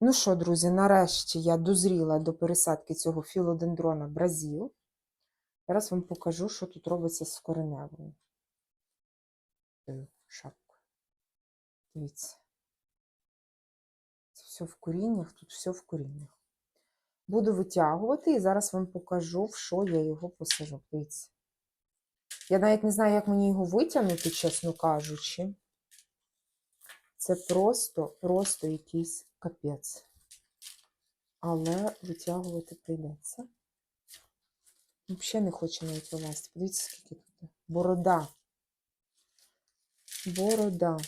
Ну що, друзі, нарешті я дозріла до пересадки цього філодендрона Бразіл. Зараз вам покажу, що тут робиться з кореневою. Дивіться. Це все в коріннях, тут все в коріннях. Буду витягувати і зараз вам покажу, в що я його посажу. Дивіться. Я навіть не знаю, як мені його витягнути, чесно кажучи. Це просто, просто якийсь капець. Але витягувати прийдеться. Взагалі не хоче навіть вилазити. Подивіться, скільки тут. Борода. Борода.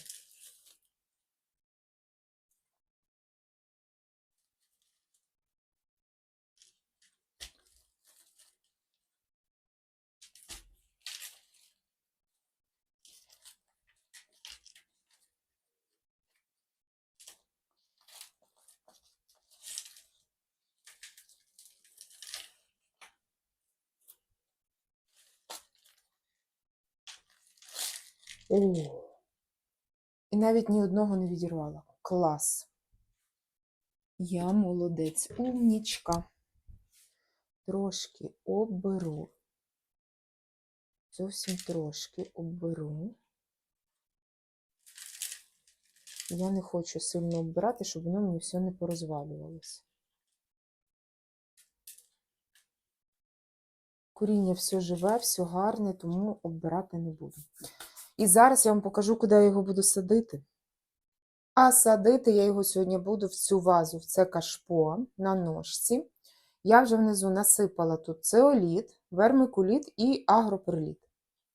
О. І навіть ні одного не відірвала. Клас. Я молодець. Умнічка. Трошки оберу. Зовсім трошки оберу. Я не хочу сильно оббирати, щоб воно мені все не порозвалювалося. Коріння все живе, все гарне, тому оббирати не буду. І зараз я вам покажу, куди я його буду садити. А садити я його сьогодні буду в цю вазу, в це кашпо на ножці. Я вже внизу насипала тут цеоліт, вермикуліт і агроперліт.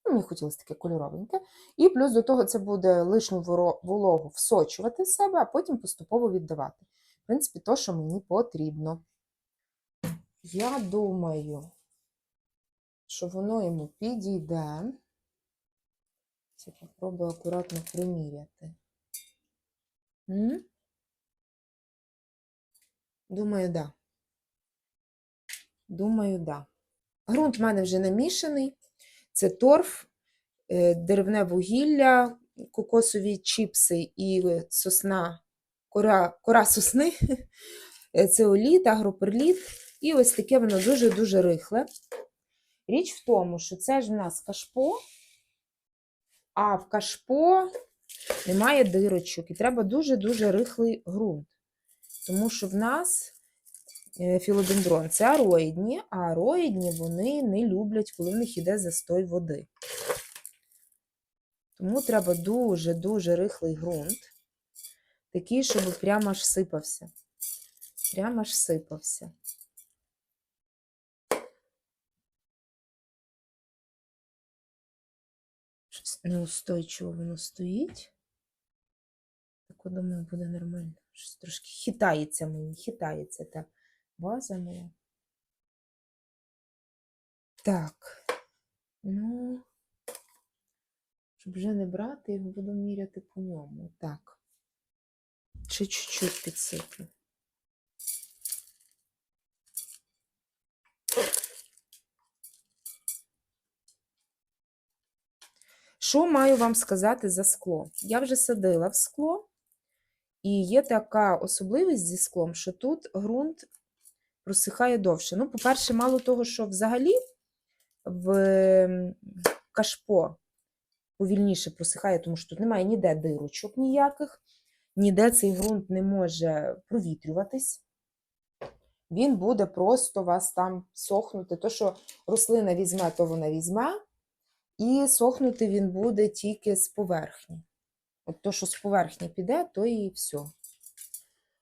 Ну, Мені хотілося таке кольоровеньке. І плюс до того це буде лишню вологу всочувати в себе, а потім поступово віддавати. В принципі, то, що мені потрібно. Я думаю, що воно йому підійде. Це попробую акуратно приміряти. М? Думаю, да. Думаю, да. Грунт в мене вже намішаний. Це торф, е, деревне вугілля, кокосові чіпси і сосна, кора, кора сосни, е, цеоліт, агроперліт. І ось таке воно дуже-дуже рихле. Річ в тому, що це ж в нас кашпо, а в кашпо немає дирочок, і треба дуже-дуже рихлий ґрунт. Тому що в нас е, філодендрон це ароїдні, а ароїдні вони не люблять, коли в них йде застой води. Тому треба дуже-дуже рихлий ґрунт, такий, щоб прямо аж сипався. Прямо аж сипався. Щось неустойчиво воно стоїть. Так, думаю, буде нормально. Щось трошки хитається мені, хитається та ваза моя. Так. Ну, щоб вже не брати, його буду міряти по ньому. Так. Ще чуть-чуть підсиплю. Що маю вам сказати за скло? Я вже садила в скло, і є така особливість зі склом, що тут ґрунт просихає довше. Ну, по-перше, мало того, що взагалі в кашпо повільніше просихає, тому що тут немає ніде дирочок ніяких, ніде цей ґрунт не може провітрюватись. Він буде просто вас там сохнути. То, що рослина візьме, то вона візьме. І сохнути він буде тільки з поверхні. От то, що з поверхні піде, то і все.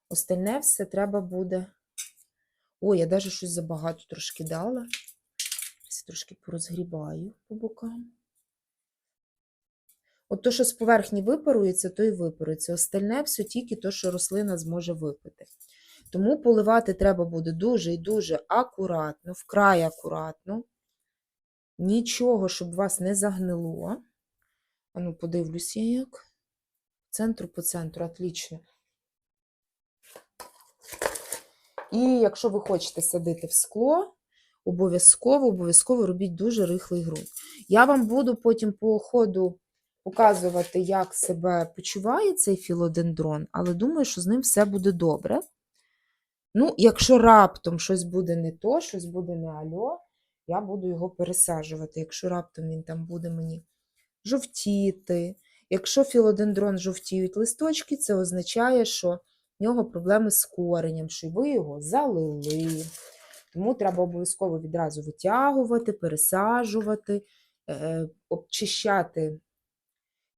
Остальне все треба буде. Ой, я навіть щось забагато трошки дала. Зараз Трошки порозгрібаю по бокам. От то, що з поверхні випарується, то і випарується. Остальне все тільки то, що рослина зможе випити. Тому поливати треба буде дуже і дуже акуратно, вкрай акуратно. Нічого, щоб вас не загнило. А ну, подивлюся як. Центру по центру, отлично. І якщо ви хочете садити в скло, обов'язково, обов'язково робіть дуже рихлий ґрунт. Я вам буду потім по ходу показувати, як себе почуває цей філодендрон, але думаю, що з ним все буде добре. Ну, якщо раптом щось буде не то, щось буде не альо, я буду його пересаджувати. Якщо раптом він там буде мені жовтіти. Якщо філодендрон жовтіють листочки, це означає, що в нього проблеми з коренням, що ви його залили. Тому треба обов'язково відразу витягувати, пересаджувати, е, обчищати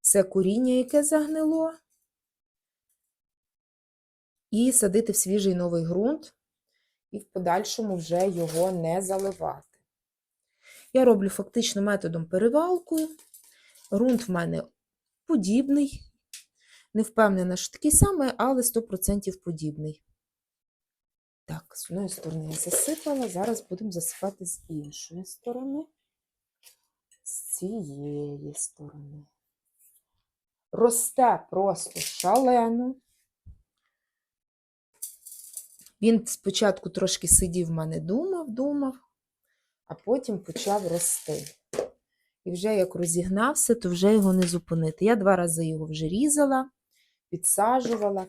це коріння, яке загнило, і садити в свіжий новий ґрунт, і в подальшому вже його не заливати. Я роблю фактично методом перевалкою. Ґрунт в мене подібний. Не впевнена, що такий самий, але 100% подібний. Так, з одної сторони я засипала, зараз будемо засипати з іншої сторони, з цієї сторони. Росте просто шалено. Він спочатку трошки сидів в мене, думав, думав, а потім почав рости. І вже як розігнався, то вже його не зупинити. Я два рази його вже різала, підсаджувала.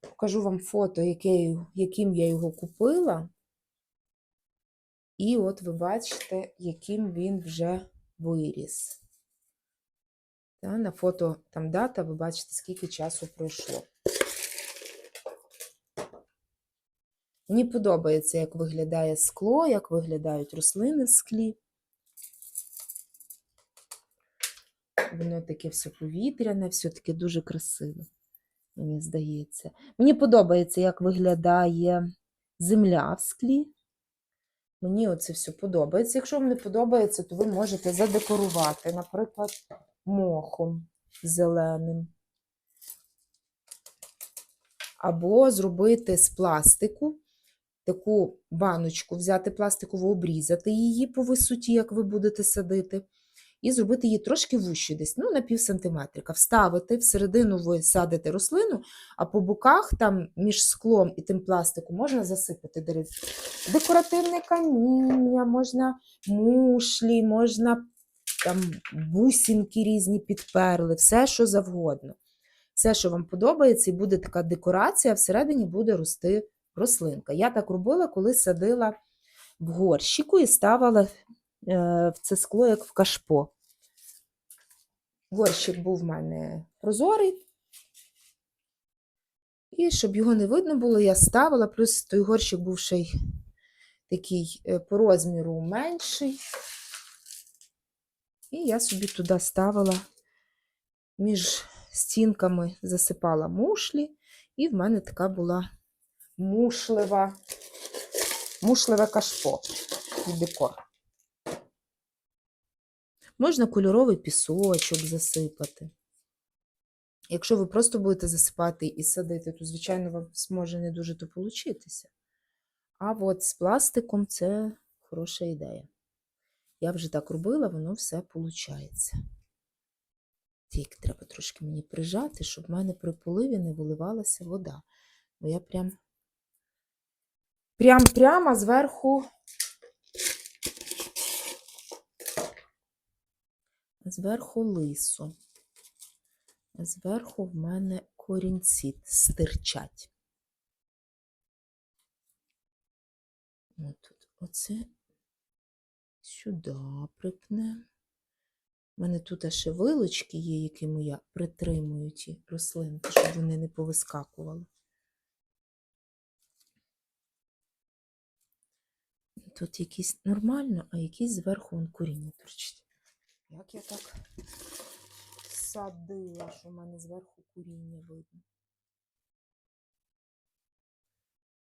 Покажу вам фото, яке, яким я його купила. І от ви бачите, яким він вже виріс. На фото там дата, ви бачите, скільки часу пройшло. Мені подобається, як виглядає скло, як виглядають рослини в склі. Воно таке все повітряне, все таке дуже красиве, мені здається. Мені подобається, як виглядає земля в склі. Мені оце все подобається. Якщо вам не подобається, то ви можете задекорувати, наприклад, мохом зеленим. Або зробити з пластику таку баночку, взяти пластикову, обрізати її по висоті, як ви будете садити, і зробити її трошки вущу, десь ну, на пів сантиметрика. Вставити, всередину ви садите рослину, а по боках, там між склом і тим пластиком, можна засипати. Декоративне каміння, можна мушлі, можна там бусинки різні підперли, все, що завгодно. Все, що вам подобається, і буде така декорація, а всередині буде рости рослинка. Я так робила, коли садила в горщику і ставила е, в це скло, як в кашпо. Горщик був в мене прозорий. І щоб його не видно було, я ставила, плюс той горщик був ще й такий е, по розміру менший. І я собі туди ставила між стінками засипала мушлі, і в мене така була мушлева, мушливе кашпо і декор. Можна кольоровий пісочок засипати. Якщо ви просто будете засипати і садити, то, звичайно, вам зможе не дуже то получитися. А от з пластиком це хороша ідея. Я вже так робила, воно все виходить. Тільки треба трошки мені прижати, щоб в мене при поливі не виливалася вода. Бо я прям прям прямо зверху зверху лисо. А зверху в мене корінці стирчать. От, оце сюди припнемо. У мене тут ще вилочки є, якими я притримую ті рослинки, щоб вони не повискакували. Тут якісь нормально, а якісь зверху вон коріння торчить. Як я так садила, що в мене зверху коріння видно.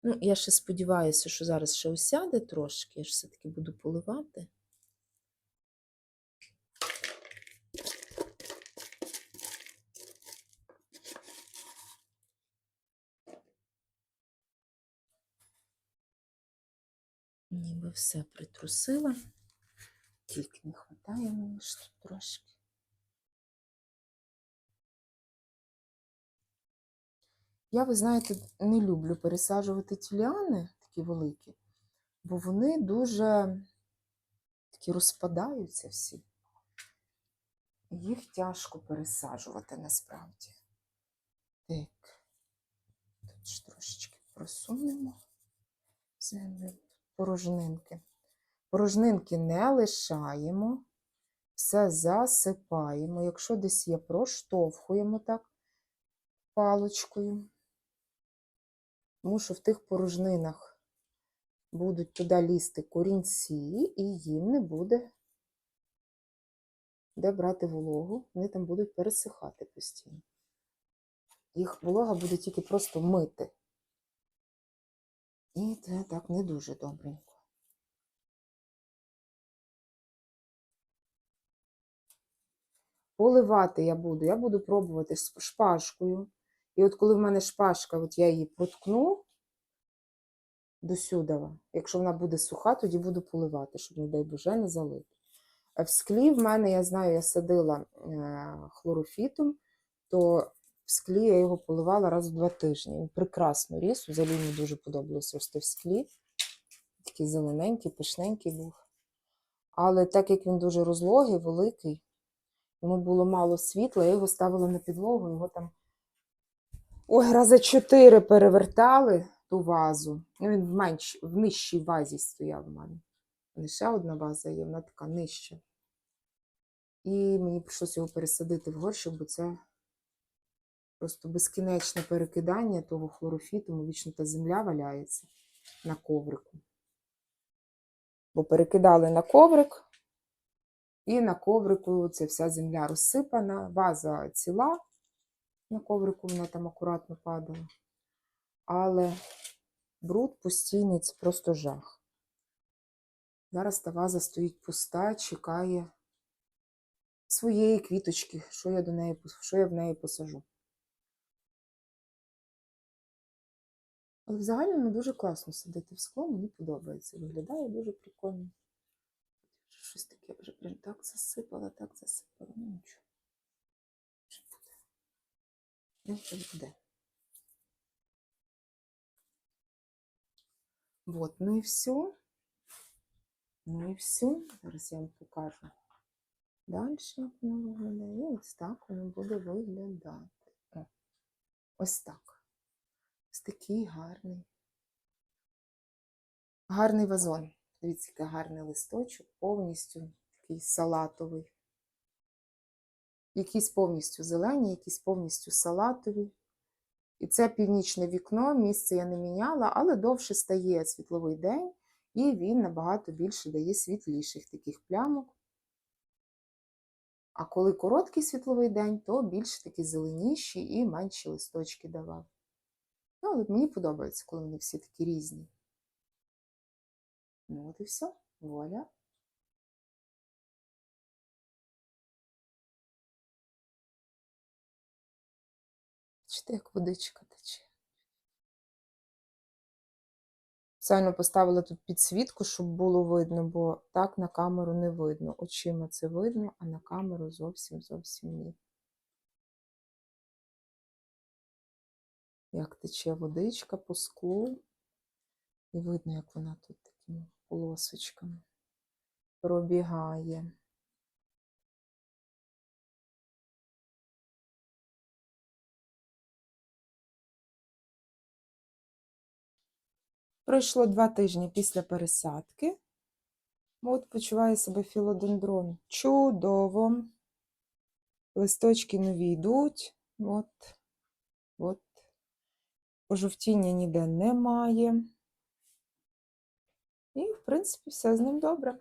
Ну, я ще сподіваюся, що зараз ще осяде трошки, я ж все-таки буду поливати. Ніби все притрусила, тільки не вистачає мені ж тут трошки. Я, ви знаєте, не люблю пересаджувати тюльани, такі великі, бо вони дуже такі розпадаються всі. Їх тяжко пересаджувати насправді. Так, тут ж трошечки просунемо землю. Порожнинки. Порожнинки не лишаємо, все засипаємо. Якщо десь є, проштовхуємо так паличкою. Тому що в тих порожнинах будуть туди лізти корінці, і їм не буде де брати вологу, вони там будуть пересихати постійно. Їх волога буде тільки просто мити. І це так не дуже добренько. Поливати я буду, я буду пробувати з шпажкою. І от коли в мене шпажка, от я її проткну до сюдова. Якщо вона буде суха, тоді буду поливати, щоб, не дай Боже, не залити. В склі в мене, я знаю, я садила е, хлорофітом, то в склі я його поливала раз в два тижні. Він прекрасно ріс. Взагалі мені дуже подобалось рости в склі. Такий зелененький, пишненький був. Але так як він дуже розлогий, великий, йому було мало світла, я його ставила на підлогу, його там ой, рази чотири перевертали ту вазу. Ну, він в, менш, в нижчій вазі стояв у мене. Не ще одна ваза є, вона така нижча. І мені прийшлося його пересадити в горщик, бо це просто безкінечне перекидання того хлорофіту, тому вічно та земля валяється на коврику. Бо перекидали на коврик, і на коврику ця вся земля розсипана, ваза ціла, на коврику вона там акуратно падала. Але бруд постійний це просто жах. Зараз та ваза стоїть пуста, чекає своєї квіточки, що я до неї, що я в неї посажу. Але взагалі ну, дуже класно сидити в скло, мені подобається. Виглядає дуже прикольно. Щось таке вже прям так засипала, так засипала. Ну нічого. Вже буде. Ну, буде. Вот, ну і все. Ну і все. Зараз я вам покажу. Далі воно виглядає. І ось так воно буде виглядати. О, ось так. Такий гарний. Гарний вазон. Дивіться, який гарний листочок, повністю такий салатовий. Якісь повністю зелені, якісь повністю салатові. І це північне вікно, місце я не міняла, але довше стає світловий день, і він набагато більше дає світліших таких плямок. А коли короткий світловий день, то більш такі зеленіші і менші листочки давав. Ну, але мені подобається, коли вони всі такі різні. Ну, от і все. Вуаля. Бачите, як водичка тече. Спеціально поставила тут підсвітку, щоб було видно, бо так на камеру не видно. Очима це видно, а на камеру зовсім зовсім ні. Як тече водичка по склу. І видно, як вона тут такими полосочками пробігає. Пройшло два тижні після пересадки. От почуває себе філодендрон. Чудово. Листочки нові йдуть. От. От. Пожовтіння ніде немає. І, в принципі, все з ним добре.